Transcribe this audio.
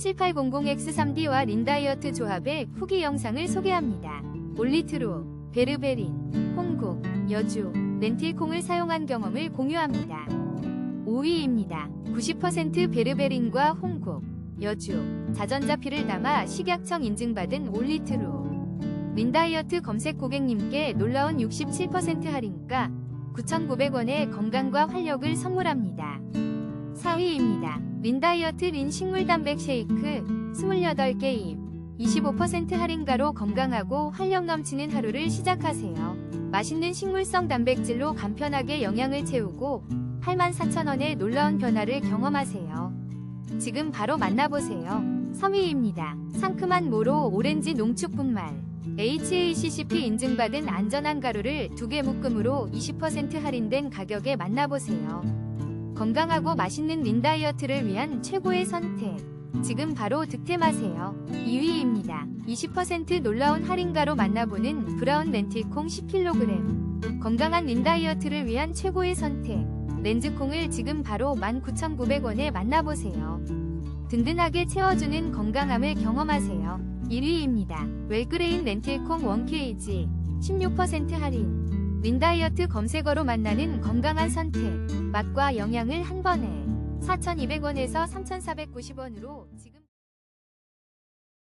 7800X3D와 린다이어트 조합의 후기 영상을 소개합니다. 올리트로, 베르베린, 홍국, 여주, 렌틸콩을 사용한 경험을 공유합니다. 5위입니다. 90% 베르베린과 홍국, 여주, 자전자피를 담아 식약청 인증받은 올리트로. 린다이어트 검색 고객님께 놀라운 67% 할인가 9,900원의 건강과 활력을 선물합니다. 4위입니다. 린다이어트 린 식물 단백 쉐이크 28개 입25% 할인가로 건강하고 활력 넘치는 하루를 시작하세요. 맛있는 식물성 단백질로 간편하게 영양을 채우고 84,000원의 놀라운 변화를 경험하세요. 지금 바로 만나보세요. 3위입니다. 상큼한 모로 오렌지 농축 분말 HACCP 인증받은 안전한 가루를 두 개 묶음으로 20% 할인된 가격에 만나보세요. 건강하고 맛있는 린 다이어트를 위한 최고의 선택. 지금 바로 득템하세요. 2위입니다. 20% 놀라운 할인가로 만나보는 브라운 렌틸콩 10kg. 건강한 린 다이어트를 위한 최고의 선택. 렌즈콩을 지금 바로 19,900원에 만나보세요. 든든하게 채워주는 건강함을 경험하세요. 1위입니다. 웰그레인 렌틸콩 1kg 16% 할인. 린다이어트 검색어로 만나는 건강한 선택. 맛과 영양을 한 번에 4,200원에서 3,490원으로 지금